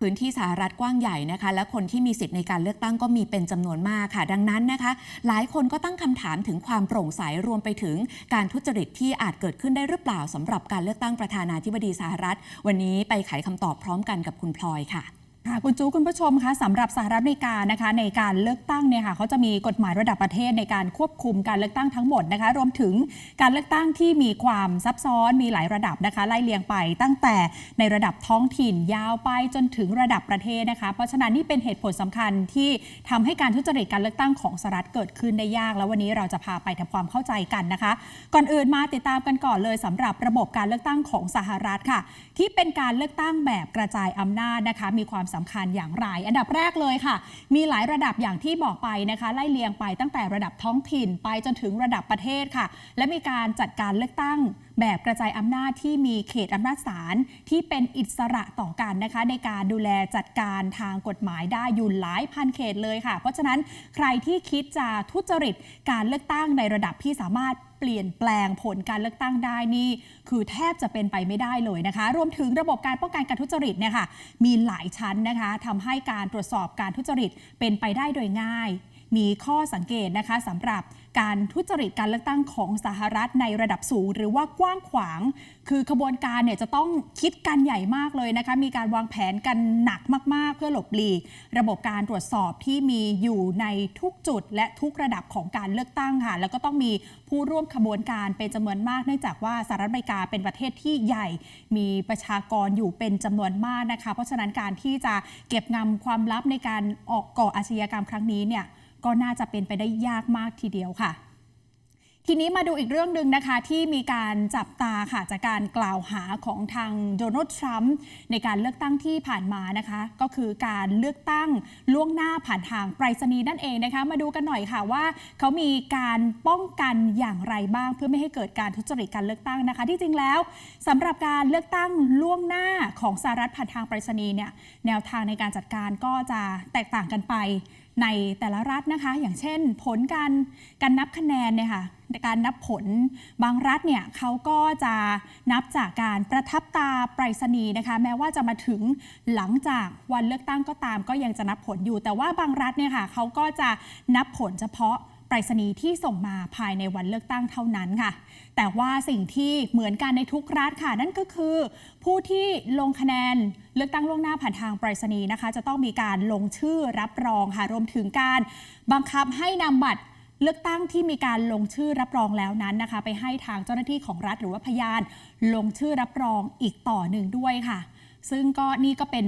พื้นที่สหรัฐกว้างใหญ่นะคะ และคนที่มีสิทธิ์ในการเลือกตั้งก็มีเป็นจำนวนมากค่ะ ดังนั้นนะคะ หลายคนก็ตั้งคำถามถึงความโปร่งใสรวมไปถึงการทุจริตที่อาจเกิดขึ้นได้หรือเปล่าสำหรับการเลือกตั้งประธานาธิบดีสหรัฐ วันนี้ไปไขคำตอบพร้อมกันกับคุณพลอยค่ะ ค่ะคุณจูคุณผู้ชมคะสำหรับสหรัฐอเมริกานะคะ ในการเลือกตั้งเนี่ยค่ะเขาจะมีกฎหมายระดับประเทศในการควบคุมการเลือกตั้งทั้งหมดนะคะ รวมถึงการเลือกตั้งที่มีความซับซ้อนมีหลายระดับนะคะไล่เลียงไป ตั้งแต่ในระดับท้องถิ่นยาวไปจนถึงระดับประเทศนะคะ เพราะฉะนั้นนี่เป็นเหตุผลสำคัญที่ทำให้การทุจริตการเลือกตั้งของสหรัฐเกิดขึ้นได้ยาก แล้ววันนี้เราจะพาไปทำความเข้าใจกันนะคะ ก่อนอื่นมาติดตามกันก่อนเลยสำหรับระบบการเลือกตั้งของสหรัฐค่ะ ที่เป็นการเลือกตั้งแบบกระจายอำนาจนะคะ มีความสำคัญอย่างไร อันดับแรกเลยค่ะ มีหลายระดับอย่างที่บอกไปนะคะ ไล่เลียงไปตั้งแต่ระดับท้องถิ่นไปจนถึงระดับประเทศค่ะ และมีการจัดการเลือกตั้งแบบกระจายอำนาจที่มีเขตอำนาจศาลที่เป็นอิสระต่อกันนะคะ ในการดูแลจัดการทางกฎหมายได้อยู่หลายพันเขตเลยค่ะ เพราะฉะนั้นใครที่คิดจะทุจริตการเลือกตั้งในระดับที่สามารถ เปลี่ยนแปลงผลการเลือกตั้งได้นี่ คือแทบจะเป็นไปไม่ได้เลยนะคะ รวมถึงระบบการป้องกันการทุจริตเนี่ยค่ะมีหลายชั้นนะคะทำให้การตรวจสอบการทุจริตเป็นไปได้โดยง่าย มีข้อสังเกตนะคะสำหรับการทุจริตการเลือกตั้งของสหรัฐในระดับสูง หรือว่ากว้างขวาง คือขบวนการเนี่ยจะต้องคิดกันใหญ่มากเลยนะคะมีการวางแผนกันหนักมาก ๆ เพื่อหลบหลีก ระบบการตรวจสอบที่มีอยู่ในทุกจุด และทุกระดับของการเลือกตั้งค่ะแล้วก็ต้องมีผู้ร่วมขบวนการเป็นจำนวนมากเนื่องจากว่าสหรัฐอเมริกาเป็นประเทศที่ใหญ่ มีประชากรอยู่เป็นจำนวนมากนะคะ เพราะฉะนั้นการที่จะเก็บงำความลับในการออกก่ออาชญากรรมครั้งนี้เนี่ยก็น่าจะเป็นไปได้ยากมากทีเดียวค่ะ ทีนี้มาดูอีกเรื่องหนึ่งนะคะที่มีการจับตาค่ะจากการกล่าวหาของทางโดนัลด์ทรัมป์ในการเลือกตั้งที่ผ่านมานะคะ ก็คือการเลือกตั้งล่วงหน้าผ่านทางไปรษณีย์นั่นเองนะคะ มาดูกันหน่อยค่ะว่าเขามีการป้องกันอย่างไรบ้าง เพื่อไม่ให้เกิดการทุจริตการเลือกตั้งนะคะ ที่จริงแล้วสำหรับการเลือกตั้งล่วงหน้าของสหรัฐผ่านทางไปรษณีย์เนี่ยแนวทางในการจัดการก็จะแตกต่างกันไปในแต่ละรัฐนะคะ อย่างเช่น ผลการการนับคะแนนเนี่ยค่ะ การนับผล บางรัฐเนี่ยเขาก็จะนับจากการประทับตาไปรษณีย์นะคะแม้ว่าจะมาถึงหลังจากวันเลือกตั้งก็ตาม ก็ยังจะนับผลอยู่ แต่ว่าบางรัฐเนี่ยค่ะเขาก็จะนับผลเฉพาะไปรษณีย์ที่ส่งมาภายในวันเลือกตั้งเท่านั้นค่ะ แต่ว่าสิ่งที่เหมือนกันในทุกรัฐค่ะ นั่นก็คือ ผู้ที่ลงคะแนนเลือกตั้งล่วงหน้าผ่านทางไปรษณีย์นะคะ จะต้องมีการลงชื่อรับรองค่ะ รวมถึงการบังคับให้นำบัตร เลือกตั้งที่มีการลงชื่อรับรองแล้วนั้นนะคะ ไปให้ทางเจ้าหน้าที่ของรัฐหรือว่าพยาน ลงชื่อรับรองอีกต่อหนึ่งด้วยค่ะ ซึ่งก็นี่ก็เป็น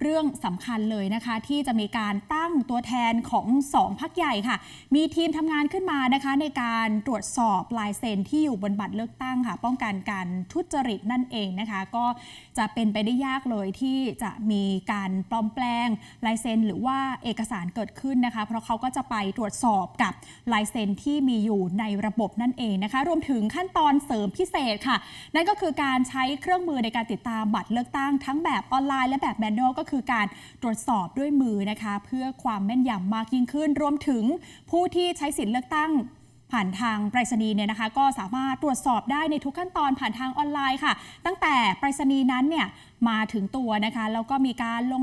เรื่องสำคัญเลยนะคะ ที่จะมีการตั้งตัวแทนของสองพักใหญ่ค่ะ มีทีมทำงานขึ้นมานะคะ ในการตรวจสอบลายเซ็นที่อยู่บนบัตรเลือกตั้งค่ะ ป้องกันการทุจริตนั่นเองนะคะ ก็จะเป็นไปได้ยากเลยที่จะมีการปลอมแปลงลายเซ็นหรือว่าเอกสารเกิดขึ้นนะคะ เพราะเขาก็จะไปตรวจสอบกับลายเซ็นที่มีอยู่ในระบบนั่นเองนะคะ รวมถึงขั้นตอนเสริมพิเศษค่ะ นั่นก็คือการใช้เครื่องมือในการติดตามบัตรเลือกตั้งทั้งแบบออนไลน์และแบบแมนนวลก็คือการตรวจสอบด้วยมือนะคะ เพื่อความแม่นยำมากยิ่งขึ้น รวมถึงผู้ที่ใช้สิทธิ์เลือกตั้งผ่านทางไปรษณีย์เนี่ยนะคะ ก็สามารถตรวจสอบได้ในทุกขั้นตอนผ่านทางออนไลน์ค่ะ ตั้งแต่ไปรษณีย์นั้นเนี่ยมาถึงตัวนะคะแล้วก็มีการลง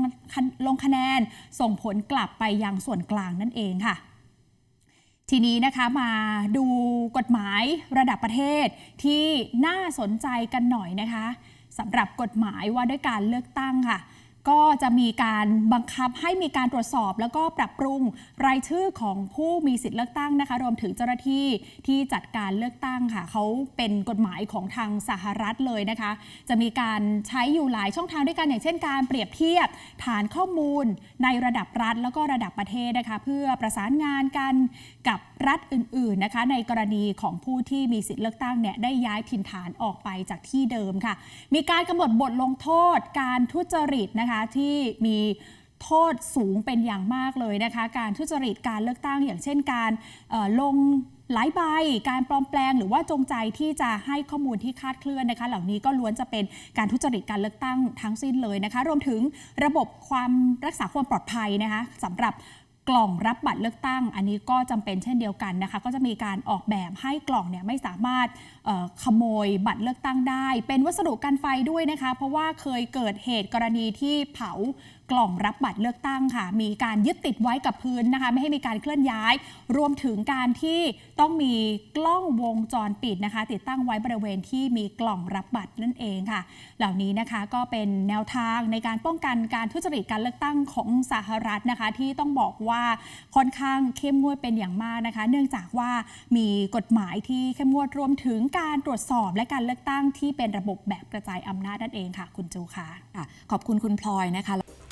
ลงคะแนน ส่งผลกลับไปยังส่วนกลางนั่นเองค่ะ ทีนี้นะคะมาดูกฎหมายระดับประเทศที่น่าสนใจกันหน่อยนะคะสำหรับกฎหมายว่าด้วยการเลือกตั้งค่ะ ก็จะมีการบังคับให้มีการตรวจสอบ แล้วก็ปรับปรุงรายชื่อของผู้มีสิทธิ์เลือกตั้งนะคะ รวมถึงเจ้าหน้าที่ที่จัดการเลือกตั้งค่ะเขาเป็นกฎหมายของทางสหรัฐเลยนะคะ จะมีการใช้อยู่หลายช่องทางด้วยกันอย่างเช่น การเปรียบเทียบฐานข้อมูลในระดับรัฐ แล้วก็ระดับประเทศนะคะ เพื่อประสานงานกันกับรัฐอื่นๆนะคะ ในกรณีของผู้ที่มีสิทธิ์เลือกตั้งเนี่ยได้ย้ายถิ่นฐานออกไปจากที่เดิมค่ะ มีการกำหนดบทลงโทษการทุจริตนะคะที่มีโทษสูงเป็นอย่างมากเลยนะคะ การทุจริตการเลือกตั้งอย่างเช่นการลงหลายใบ การปลอมแปลงหรือว่าจงใจที่จะให้ข้อมูลที่คาดเคลื่อนนะคะ เหล่านี้ก็ล้วนจะเป็นการทุจริตการเลือกตั้งทั้งสิ้นเลยนะคะ รวมถึงระบบความรักษาความปลอดภัยนะคะสำหรับ กล่องรับบัตรเลือกตั้ง อันนี้ก็จำเป็นเช่นเดียวกันนะคะ ก็จะมีการออกแบบให้กล่องเนี่ยไม่สามารถขโมยบัตรเลือกตั้งได้ เป็นวัสดุกันไฟด้วยนะคะ เพราะว่าเคยเกิดเหตุกรณีที่เผา กล่องรับบัตรเลือกตั้งค่ะ มีการยึดติดไว้กับพื้นนะคะ ไม่ให้มีการเคลื่อนย้าย รวมถึงการที่ต้องมีกล้องวงจรปิดนะคะ ติดตั้งไว้บริเวณที่มีกล่องรับบัตรนั่นเองค่ะ เหล่านี้นะคะก็เป็นแนวทางในการป้องกันการทุจริตการเลือกตั้งของสหรัฐนะคะ ที่ต้องบอกว่าค่อนข้างเข้มงวดเป็นอย่างมากนะคะ เนื่องจากว่ามีกฎหมายที่เข้มงวดรวมถึงการตรวจสอบและการเลือกตั้งที่เป็นระบบแบบกระจายอำนาจนั่นเองค่ะ คุณจูค่ะค่ะขอบคุณคุณพลอยนะคะ